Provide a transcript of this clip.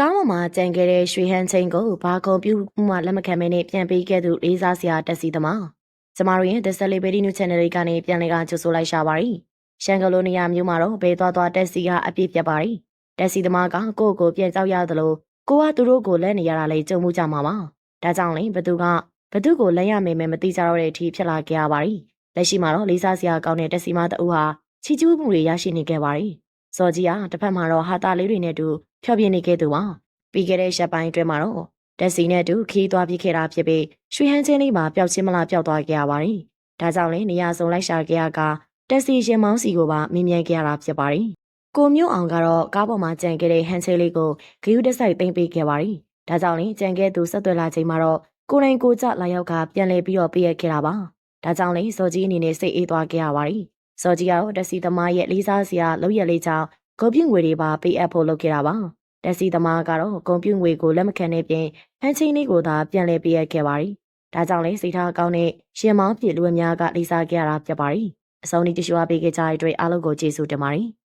ကားပေါ်မှာကြံခဲ့တဲ့ရွှေဟန်းချင်းကိုဘာကွန်ပျူမှလက်မခံမဲနဲ့ပြန်ပေးခဲ့သူလေးစားစရာတက်စီသမားကျမတို့ရဲ့ The Celebrity News Channel လေးကနေပြန်လည်ကကြိုဆိုလိုက်ရှာပါရီရှန်ကလိုနီယာမျိုးမှာတော့ဘယ်သွားသွားတက်စီကအပြည့်ပြတ်ပါရီတက်စီသမားကကိုယ့်ကိုပြန်ကြောက်ရသလိုကိုကသူတို့ကိုလက်နေရတာလေးကြုံမှုကြမှာပါဒါကြောင့်လေဘသူကဘသူကိုလက်ရမယ်မယ်မသိကြတော့တဲ့အထိဖြစ်လာကြရပါရီလက်ရှိမှာတော့လေးစားစရာကောင်းတဲ့တက်စီမတအူဟာချီကျူးမှုတွေရရှိနေခဲ့ပါရီ စော်ကြီးကတစ်ဖက်မှာတော့ဟာတာလေးတွေနဲ့တူဖျော်ပြနေခဲ့သူပါပြီးခဲ့တဲ့ရက်ပိုင်းအတွင်းမှာတော့တက်စီနဲ့အတူခီးသွားပြီးခဲ့တာဖြစ်ပြီးရွှေဟန်းချင်းလေးမှာပျောက်ချင်းမလားပျောက်သွားခဲ့ရပါတယ်။ဒါကြောင့်လည်းနေရာစုံလိုက်ရှာခဲ့ရကတက်စီရင်မောင်းစီကိုပါမြင်မြန်ခဲ့ရတာဖြစ်ပါတယ်။ကိုမျိုးအောင်ကတော့ကားပေါ်မှာကြံခဲ့တဲ့ဟန်ချေလေးကိုဂယူးတက်ဆိုင်သိမ့်ပေးခဲ့ပါတယ်။ဒါကြောင့်လည်းကြံခဲ့သူဆက်သွယ်လာချိန်မှာတော့ကိုနိုင်ကိုကြလာရောက်ကပြန်လဲပြီးတော့ပြည့်ရခဲ့တာပါ။ဒါကြောင့်လည်းစော်ကြီးအနေနဲ့စိတ်အေးသွားခဲ့ရပါတယ်။ စော်ကြီးကတော့တက်စီသမားရဲ့လေးစားစရာလောက်ရက်လေးကြောင့်ဂုတ်ပြင်းငွေတွေပါပေးအပ်ဖို့လုပ်ခဲ့တာပါ။တက်စီသမားကတော့ကွန်ပျူငွေကိုလက်မခံတဲ့ပြင်ဟန်ချင်းလေးကိုသာပြန်လည်ပေးရခဲ့ပါရီ။ဒါကြောင့်လေစိတ်ထားကောင်းတဲ့ရှင်မောင်းပြည်လူအများကလေးစားကြရတာဖြစ်ပါရီ။အစုံဒီတရှိဝပေးခဲ့ကြတဲ့အတွက်အားလုံးကိုကျေးဇူးတင်ပါရီ။